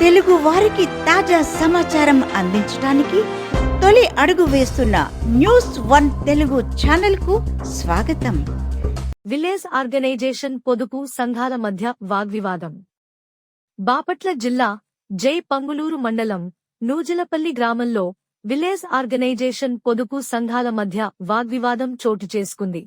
తెలుగు వారికి తాజా సమాచారం అందించడానికి తొలి అడుగు వేస్తున్న న్యూస్ వన్ తెలుగు ఛానల్కు స్వాగతం. విలేజ్ ఆర్గనైజేషన్ పొదుపు సంఘాల మధ్య వాగ్వివాదం. బాపట్ల జిల్లా జై పంగులూరు మండలం నూజలపల్లి గ్రామంలో విలేజ్ ఆర్గనైజేషన్ పొదుపు సంఘాల మధ్య వాగ్వివాదం చోటు చేసుకుంది.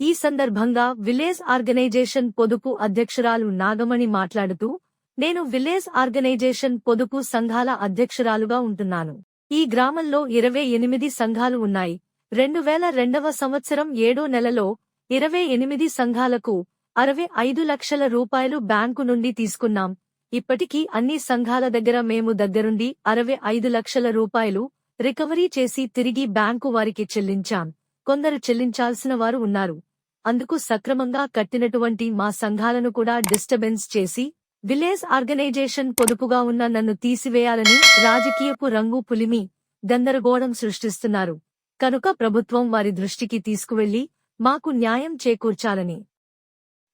ఈ సందర్భంగా విలేజ్ ఆర్గనైజేషన్ పొదుపు అధ్యక్షురాలు నాగమణి మాట్లాడుతూ నేను విలేజ్ ఆర్గనైజేషన్ పొదుపు సంఘాల అధ్యక్షురాలుగా ఉంటున్నాను. ఈ గ్రామంలో ఇరవై ఎనిమిది సంఘాలు ఉన్నాయి. రెండు వేల రెండవ సంవత్సరం ఏడో నెలలో ఇరవై ఎనిమిది సంఘాలకు అరవై ఐదు లక్షల రూపాయలు బ్యాంకు నుండి తీసుకున్నాం. ఇప్పటికీ అన్ని సంఘాల దగ్గర మేము దగ్గరుండి అరవై ఐదు లక్షల రూపాయలు రికవరీ చేసి తిరిగి బ్యాంకు వారికి చెల్లించాం. కొందరు చెల్లించాల్సిన వారు ఉన్నారు. అందుకు సక్రమంగా కట్టినటువంటి మా సంఘాలను కూడా డిస్టర్బెన్స్ చేసి విలేజ్ ఆర్గనైజేషన్ పొదుపుగా ఉన్న నన్ను తీసివేయాలని రాజకీయపు రంగు పులిమి గందరగోళం సృష్టిస్తున్నారు. కనుక ప్రభుత్వం వారి దృష్టికి తీసుకువెళ్ళి మాకు న్యాయం చేకూర్చాలని.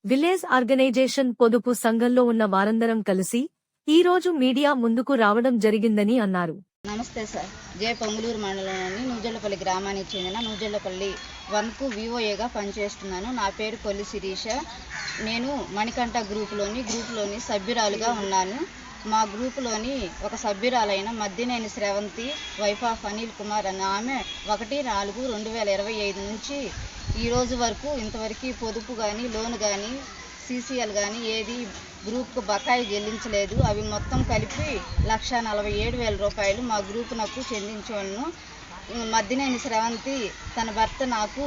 విలేజ్ ఆర్గనైజేషన్ పొదుపు సంఘంలో ఉన్న వారందరం కలిసి ఈ రోజు మీడియా ముందుకు రావడం జరిగిందని అన్నారు. నమస్తే సార్. జే పొంగులూరు మండలంలోని నూజెళ్ళపల్లి గ్రామానికి చెందిన నూజెళ్ళపల్లి వన్కు వివోఏగా పనిచేస్తున్నాను. నా పేరు కొల్లి శిరీష. నేను మణికంఠ గ్రూపులోని గ్రూపులోని సభ్యురాలుగా ఉన్నాను. మా గ్రూపులోని ఒక సభ్యురాలైన మద్దినేని శ్రవంతి వైఫ్ ఆఫ్ అనిల్ కుమార్ అనే ఆమె ఒకటి నాలుగు రెండు వేల ఇరవై ఐదు నుంచి ఈ రోజు వరకు ఇంతవరకు పొదుపు కానీ లోన్ కానీ సీసీఎల్ కానీ ఏది గ్రూప్కు బకాయి చెల్లించలేదు. అవి మొత్తం కలిపి లక్ష నలభై ఏడు వేల రూపాయలు మా గ్రూప్ నాకు చెందించవలను మద్దినేని శ్రవంతి తన భర్త నాకు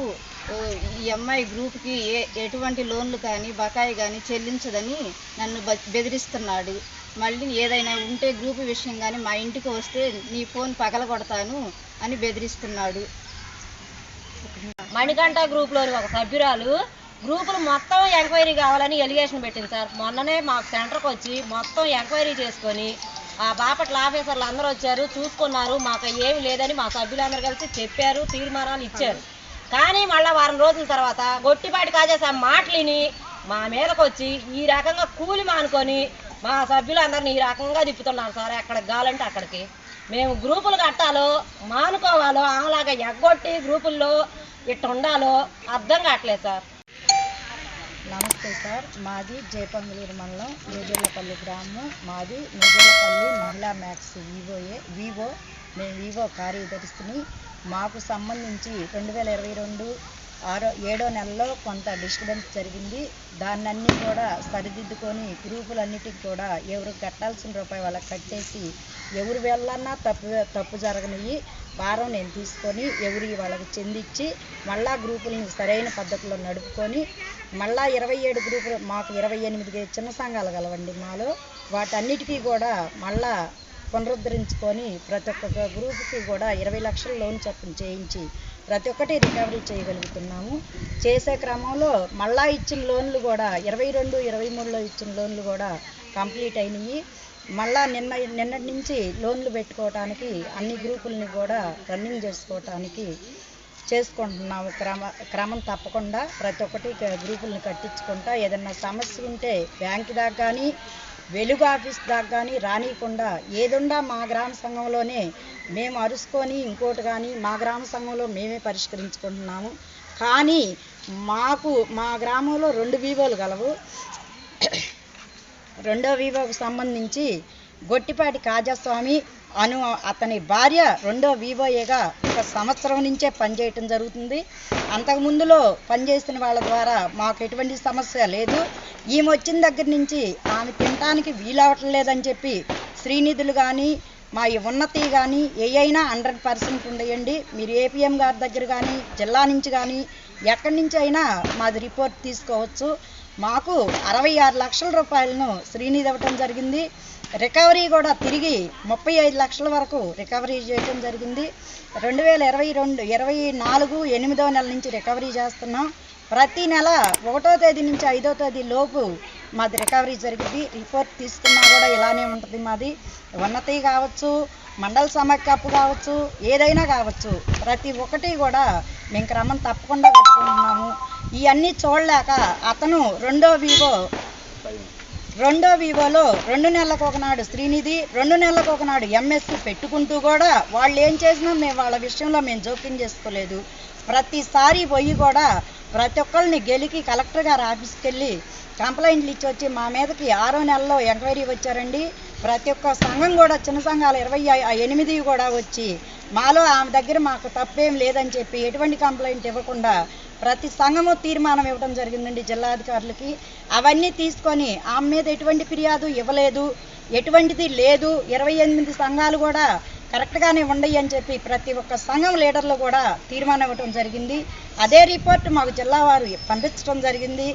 ఈ అమ్మాయి గ్రూప్కి ఏ ఎటువంటి లోన్లు కానీ బకాయి కానీ చెల్లించదని నన్ను బ- బెదిరిస్తున్నాడు. మళ్ళీ ఏదైనా ఉంటే గ్రూప్ విషయం కానీ మా ఇంటికి వస్తే నీ ఫోన్ పగలగొడతాను అని బెదిరిస్తున్నాడు. మణికంఠ గ్రూప్లోని ఒక సభ్యురాలు గ్రూపులు మొత్తం ఎంక్వైరీ కావాలని ఎలిగేషన్ పెట్టింది సార్. మొన్ననే మాకు సెంటర్కి వచ్చి మొత్తం ఎంక్వైరీ చేసుకొని ఆ బాపట్ల ఆఫీసర్లు అందరూ వచ్చారు చూసుకున్నారు. మాకు ఏమి లేదని మా సభ్యులందరూ కలిసి చెప్పారు తీర్మానాలు ఇచ్చారు. కానీ మళ్ళీ వారం రోజుల తర్వాత గొట్టిపాటి కాజేసా మాటలిని మా మీదకి వచ్చి ఈ రకంగా కూలి మానుకొని మా సభ్యులందరిని ఈ రకంగా తిప్పుతున్నారు సార్. ఎక్కడికి కావాలంటే అక్కడికి. మేము గ్రూపులు కట్టాలో మానుకోవాలో ఆమెలాగా ఎగ్గొట్టి గ్రూపుల్లో ఇట్ట ఉండాలో అర్థం కావట్లేదు సార్. నమస్తే సార్. మాది జయపంగులూరు మండలం నూజెల్లపల్లి గ్రామం. మాది నూజెల్లపల్లి మహిళా మ్యాక్స్ వివోఏ వివో. మేము వివో కార్యదర్శిని. మాకు సంబంధించి రెండు వేల ఇరవై రెండు ఆరో ఏడో నెలలో కొంత డిస్టర్బెన్స్ జరిగింది. దాన్నన్నీ కూడా సరిదిద్దుకొని గ్రూపులన్నిటికి కూడా ఎవరు కట్టాల్సిన రూపాయి వాళ్ళకి కట్టేసి ఎవరు వెళ్ళన్నా తప్పు తప్పు జరగనివి వారం నేను తీసుకొని ఎవరి వాళ్ళకి చెందించి మళ్ళా గ్రూపులను సరైన పద్ధతిలో నడుపుకొని మళ్ళా ఇరవై ఏడు గ్రూపులు మాకు ఇరవై ఎనిమిది చిన్న సంఘాలు కలవండి మాలో. వాటన్నిటికీ కూడా మళ్ళా పునరుద్ధరించుకొని ప్రతి ఒక్క గ్రూప్కి కూడా ఇరవై లక్షల లోన్ చొప్పున చేయించి ప్రతి ఒక్కటి రికవరీ చేయగలుగుతున్నాము. చేసే క్రమంలో మళ్ళా ఇచ్చిన లోన్లు కూడా ఇరవై రెండు ఇరవై మూడులో ఇచ్చిన లోన్లు కూడా కంప్లీట్ అయినాయి. మళ్ళా నిన్న నిన్నటి నుంచి లోన్లు పెట్టుకోవటానికి అన్ని గ్రూపుల్ని కూడా రన్నింగ్ చేసుకోవటానికి చేసుకుంటున్నాము. క్రమ క్రమం తప్పకుండా ప్రతి ఒక్కటి గ్రూపుల్ని కట్టించుకుంటా. ఏదన్నా సమస్య ఉంటే బ్యాంక్ దాకా కానీ వెలుగు ఆఫీస్ దాకా కానీ రానియకుండా ఏదుండా మా గ్రామ సంఘంలోనే మేము అరుసుకొని ఇంకోటి కానీ మా గ్రామ సంఘంలో మేమే పరిష్కరించుకుంటున్నాము. కానీ మాకు మా గ్రామంలో రెండు వీవోలు గలవు. రెండో వివోకు సంబంధించి గొట్టిపాటి కాజాస్వామి అను అతని భార్య రెండో వివోఏగా ఒక సంవత్సరం నుంచే పనిచేయటం జరుగుతుంది. అంతకు ముందులో పనిచేసిన వాళ్ళ ద్వారా మాకు ఎటువంటి సమస్య లేదు. ఈమె వచ్చిన దగ్గర నుంచి ఆమె తినటానికి వీలవటం లేదని చెప్పి శ్రీనిధులు కానీ మా ఈ ఉన్నతి కానీ ఏ అయినా హండ్రెడ్ పర్సెంట్ ఉండయండి. మీరు ఏపీఎం గారి దగ్గర కానీ జిల్లా నుంచి కానీ ఎక్కడి నుంచి అయినా మాది రిపోర్ట్ తీసుకోవచ్చు. మాకు అరవై ఆరు లక్షల రూపాయలను శ్రీనిధి ఇవ్వటం జరిగింది. రికవరీ కూడా తిరిగి ముప్పై ఐదు లక్షల వరకు రికవరీ చేయటం జరిగింది. రెండు వేల ఇరవై రెండు ఇరవై నాలుగు ఎనిమిదో నెల నుంచి రికవరీ చేస్తున్నాం. ప్రతి నెల ఒకటో తేదీ నుంచి ఐదో తేదీ లోపు మాది రికవరీ జరిగింది. రిపోర్ట్ తీసుకున్నా కూడా ఇలానే ఉంటుంది మాది. ఉన్నతి కావచ్చు మండల సమాఖ్య అప్పు కావచ్చు ఏదైనా కావచ్చు ప్రతి ఒక్కటి కూడా మేము క్రమం తప్పకుండా కట్టుకుంటున్నాము ఇవన్నీ చూడలేక అతను రెండో వివో రెండో వివోలో రెండు నెలలకు ఒకనాడు శ్రీనిధి రెండు నెలలకు ఒకనాడు ఎంఎస్సి పెట్టుకుంటూ కూడా వాళ్ళు ఏం చేసినా మేము వాళ్ళ విషయంలో మేము జోక్యం చేసుకోలేదు. ప్రతిసారి పోయి కూడా ప్రతి ఒక్కరిని గెలికి కలెక్టర్ గారు ఆఫీస్కి వెళ్ళి కంప్లైంట్లు ఇచ్చి వచ్చి మా మీదకి ఆరో నెలలో ఎంక్వైరీ వచ్చారండి. ప్రతి ఒక్క సంఘం కూడా చిన్న సంఘాలు ఇరవై ఎనిమిది కూడా వచ్చి మాలో ఆమె దగ్గర మాకు తప్పేం లేదని చెప్పి ఎటువంటి కంప్లైంట్ ఇవ్వకుండా ప్రతి సంఘము తీర్మానం ఇవ్వడం జరిగిందండి జిల్లాధికారులకి అవన్నీ తీసుకొని ఆమె మీద ఎటువంటి ఫిర్యాదు ఇవ్వలేదు. ఎటువంటిది లేదు. ఇరవై ఎనిమిది సంఘాలు కూడా కరెక్ట్గానే ఉండయి అని చెప్పి ప్రతి ఒక్క సంఘం లీడర్లు కూడా తీర్మానం ఇవ్వడం జరిగింది. అదే రిపోర్ట్ మాకు జిల్లా వారు పంపించడం జరిగింది.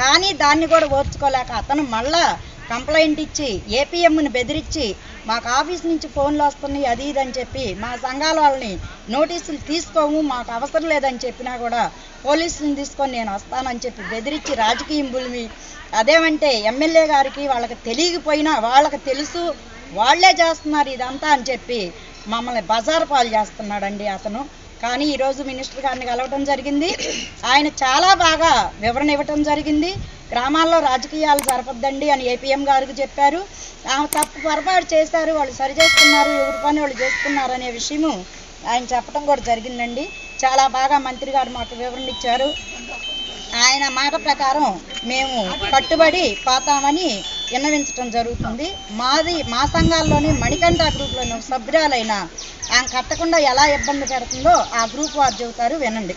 కానీ దాన్ని కూడా ఓర్చుకోలేక అతను మళ్ళా కంప్లైంట్ ఇచ్చి ఏపీఎంని బెదిరించి మాకు ఆఫీస్ నుంచి ఫోన్లు వస్తున్నాయి అది ఇది అని చెప్పి మా సంఘాల వాళ్ళని నోటీసులు తీసుకోము మాకు అవసరం లేదని చెప్పినా కూడా పోలీసులను తీసుకొని నేను వస్తానని చెప్పి బెదిరించి రాజకీయం బులిమి అదేమంటే ఎమ్మెల్యే గారికి వాళ్ళకి తెలియకపోయినా వాళ్ళకి తెలుసు వాళ్ళే చేస్తున్నారు ఇదంతా అని చెప్పి మమ్మల్ని బజారు పాలు చేస్తున్నాడండి అతను. కానీ ఈరోజు మినిస్టర్ గారిని కలవటం జరిగింది. ఆయన చాలా బాగా వివరణ ఇవ్వటం జరిగింది. గ్రామాల్లో రాజకీయాలు జరపద్దండి అని ఏపీఎం గారికి చెప్పారు. ఆమె తప్పు పొరపాటు చేశారు వాళ్ళు సరి చేస్తున్నారు ఎవరి పని వాళ్ళు చేసుకున్నారు అనే విషయము ఆయన చెప్పడం కూడా జరిగిందండి. చాలా బాగా మంత్రి గారు మాకు వివరణ ఇచ్చారు. ఆయన మాట ప్రకారం మేము కట్టుబడి పోతామని విన్నవించడం జరుగుతుంది. మాది మా సంఘాల్లోని మణికంఠ గ్రూప్లోని సభ్యురాలైన ఆమె కట్టకుండా ఎలా ఇబ్బంది పెడుతుందో ఆ గ్రూప్ వారు చెబుతారు వినండి.